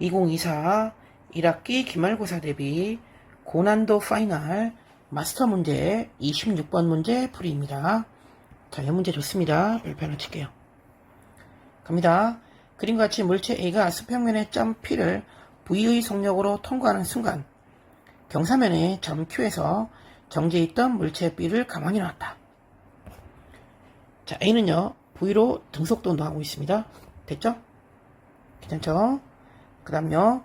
2024 1학기 기말고사 대비 고난도 파이널 마스터 문제 26번 문제 풀이입니다. 자, 이 문제 좋습니다. 별표 하나 칠게요. 갑니다. 그림과 같이 물체 A가 수평면의 점 P를 V의 속력으로 통과하는 순간 경사면의 점 Q에서 정지해 있던 물체 B를 가만히 놨다. 자, A는요, V로 등속도 운동하고 있습니다. 됐죠? 괜찮죠? 그 다음요,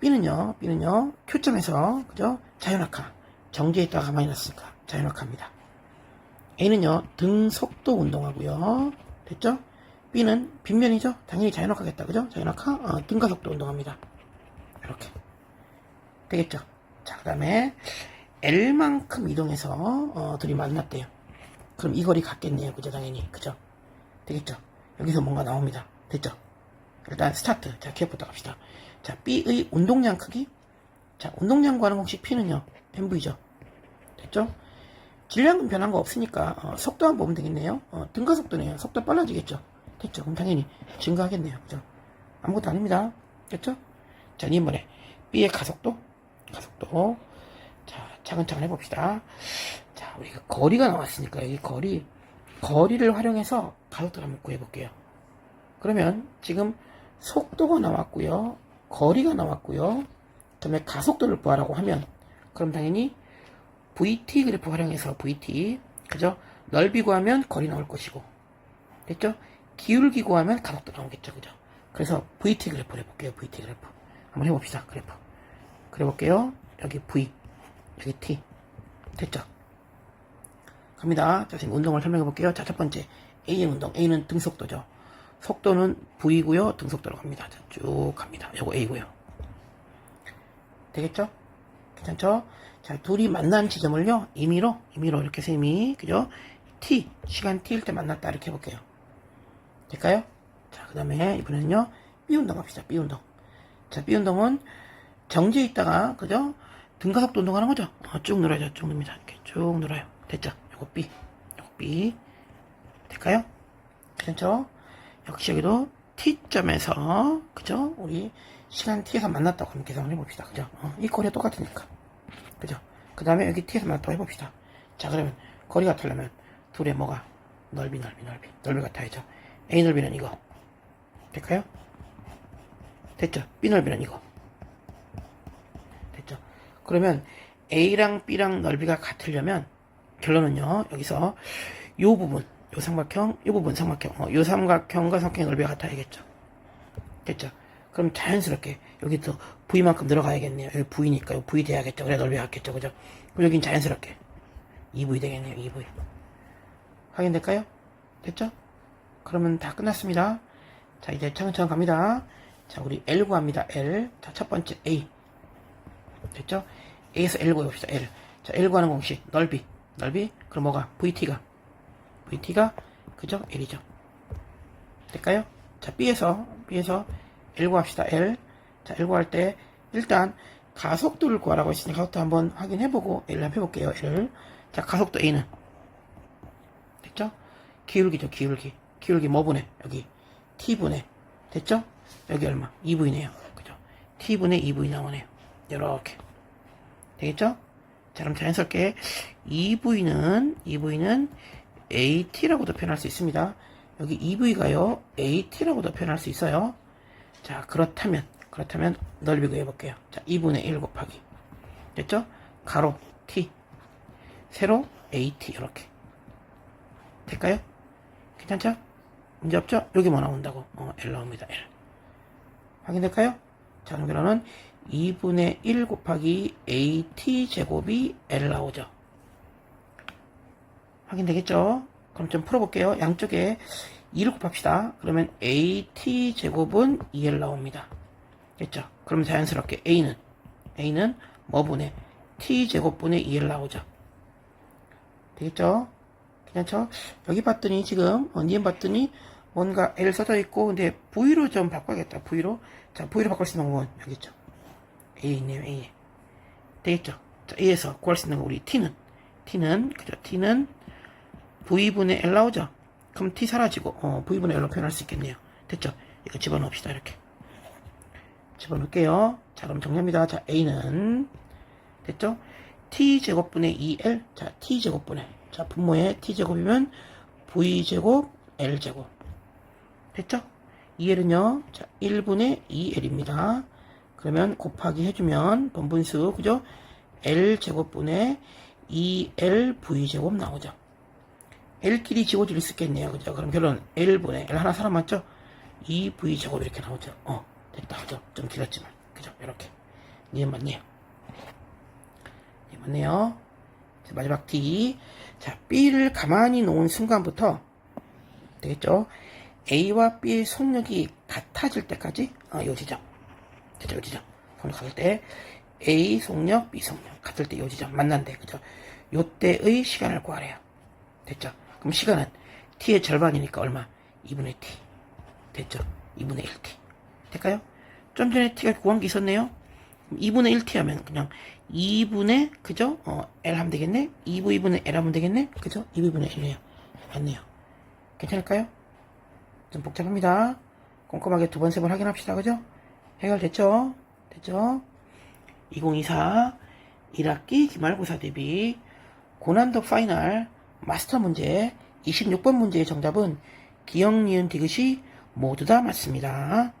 B는요, B는요, Q점에서, 그죠? 있다가 가만히 놨으니까 자연악화입니다. A는요, 등속도 운동하고요. 됐죠? B는 빗면이죠? 당연히 자연악화겠다. 그죠? 자연악화, 어, 등가 속도 운동합니다. 이렇게. 되겠죠? 자, 그 다음에 L만큼 이동해서, 어, 둘이 만났대요. 그럼 이 거리 같겠네요. 그죠? 당연히. 그죠? 되겠죠? 여기서 뭔가 나옵니다. 됐죠? 일단 스타트. 자, 기억부터 갑시다. 자, B의 운동량 크기. 자, 운동량 구하는 공식 P는요. MV죠. 됐죠? 질량은 변한 거 없으니까 어, 속도만 보면 되겠네요. 어, 등가 속도네요. 속도 빨라지겠죠. 됐죠? 그럼 당연히 증가하겠네요. 그죠? 아무것도 아닙니다. 됐죠? 자, 이번에 B의 가속도. 가속도. 자, 차근차근 해봅시다. 자, 우리가 거리가 나왔으니까 여기 거리. 거리를 활용해서 가속도를 한번 구해볼게요. 그러면 지금 속도가 나왔고요. 거리가 나왔고요. 그다음에 가속도를 구하라고 하면 그럼 당연히 VT 그래프 활용해서 VT 그죠? 넓이 구하면 거리 나올 것이고 됐죠? 기울기 구하면 가속도 나오겠죠. 그죠? 그래서 VT 그래프를 해볼게요. VT 그래프 한번 해봅시다. 그래프 그려볼게요. 여기 V 여기 T 됐죠? 갑니다. 자, 지금 운동을 설명해 볼게요. 자, 첫 번째 A는 운동. A는 등속도죠. 속도는 V고요. 등속도로 갑니다. 자, 쭉 갑니다. 요거 A고요. 되겠죠? 괜찮죠? 자, 둘이 만난 지점을요. 임의로, 임의로 이렇게 셈이 그죠? T, 시간 T일 때 만났다 이렇게 해볼게요. 될까요? 자, 그 다음에 이번에는요. B 운동 갑시다. B 운동. 자, B 운동은 정지에 있다가 그죠? 등가속도 운동하는 거죠? 어, 쭉 늘어야죠. 쭉 늡니다. 이렇게 쭉 늘어요. 됐죠? 요거 B, 요거 B. 될까요? 괜찮죠? 역시 여기도 T점에서, 그죠? 우리 시간 T에서 만났다고 한번 계산을 해봅시다. 그죠? 어, 이 거리가 똑같으니까. 그죠? 그 다음에 여기 T에서 만났다고 해봅시다. 자, 그러면 거리가 같으려면 둘의 뭐가? 넓이, 넓이, 넓이. 넓이 같아야죠. A 넓이는 이거. 될까요? 됐죠? B 넓이는 이거. 됐죠? 그러면 A랑 B랑 넓이가 같으려면 결론은요, 여기서 요 부분, 요 삼각형, 요 부분 삼각형, 어, 요 삼각형과 삼각형 넓이가 같아야겠죠. 됐죠? 그럼 자연스럽게 여기도 V만큼 들어가야겠네요. 여기 V니까 요 V 돼야겠죠. 그래 넓이가 같겠죠. 그죠? 그럼 여긴 자연스럽게 2V 되겠네요. 2V. 확인될까요? 됐죠? 그러면 다 끝났습니다. 자, 이제 차근차근 갑니다. 자, 우리 L 구합니다. L. 자, 첫 번째 A. 됐죠? A에서 L 구해봅시다. L. 자, L 구하는 공식. 넓이. 넓이. 그럼 뭐가? VT가. VT가, 그죠? L이죠. 될까요? 자, B에서, B에서 L 구합시다. L. 자, L 구할 때, 일단, 가속도를 구하라고 했으니 가속도 한번 확인해보고 L 한번 해볼게요. L. 자, 가속도 A는. 됐죠? 기울기죠, 기울기. 기울기 뭐분의? 여기. T분의. 됐죠? 여기 얼마? 2V네요. 그죠? T분의 2V 나오네요. 이렇게. 되겠죠? 자, 그럼 자연스럽게 2V는, 2V는 AT라고도 표현할 수 있습니다. 여기 2V가요, AT라고도 표현할 수 있어요. 자, 그렇다면, 그렇다면 넓이 구해볼게요. 자, 2분의 1 곱하기. 됐죠? 가로 T. 세로 AT. 이렇게. 될까요? 괜찮죠? 문제 없죠? 여기 뭐 나온다고? 어, L 나옵니다. L. 확인될까요? 자, 결론은 2분의 1 곱하기 AT 제곱이 L 나오죠. 확인되겠죠? 그럼 좀 풀어볼게요. 양쪽에 2를 곱합시다. 그러면 AT 제곱은 2L 나옵니다. 됐죠? 그럼 자연스럽게 A는, A는 뭐 분의 T 제곱분의 2L 나오죠. 되겠죠? 괜찮죠? 여기 봤더니 지금, 어, 니은 봤더니 뭔가 L 써져 있고, 근데 V로 좀 바꿔야겠다. V로. 자, V로 바꿀 수 있는 방법은 여기 있죠. A 있네요, A. 되겠죠? 자, A에서 구할 수 있는 거 우리 T는, T는, 그죠? T는 V분의 L 나오죠? 그럼 T 사라지고, 어, V분의 L로 표현할 수 있겠네요. 됐죠? 이거 집어넣읍시다, 이렇게. 집어넣을게요. 자, 그럼 정리합니다. 자, A는 됐죠? T제곱분의 2L. 자, T제곱분의. 자, 분모의 T제곱이면 V제곱, L제곱. 됐죠? 2L은요, 자, 1분의 2L입니다. 그러면 곱하기 해주면 번분수, 그죠? L제곱분의 2LV제곱 나오죠. L끼리 지워질 수 있겠네요. 그죠? 그럼 결론 L분의 L 하나 사람 맞죠? 2V제곱 이렇게 나오죠. 어, 됐다. 그죠? 좀 길었지만. 그죠? 이렇게. 예, 맞네요. 예, 맞네요. 자, 마지막 D. 자, B를 가만히 놓은 순간부터 되겠죠? A와 B의 속력이 같아질 때까지, 어, 요 지점. 됐죠? 요 지점. 같을 때, A 속력, B 속력. 같을 때 요 지점. 만난대. 그죠? 요때의 시간을 구하래요. 됐죠? 그럼 시간은 t의 절반이니까 얼마? 2분의 t. 됐죠? 2분의 1t. 될까요? 좀 전에 t가 구한 게 있었네요? 2분의 1t 하면 그냥 2분의, 그죠? 어, l 하면 되겠네? 2부 2분의 l 하면 되겠네? 그죠? 2분의 1이에요. 맞네요. 괜찮을까요? 좀 복잡합니다. 꼼꼼하게 두 번, 세 번 확인합시다. 그죠? 해결됐죠? 됐죠? 2024 1학기 기말고사 대비 고난도 파이널 마스터 문제 26번 문제의 정답은 기억, 니은, 디귿이 모두 다 맞습니다.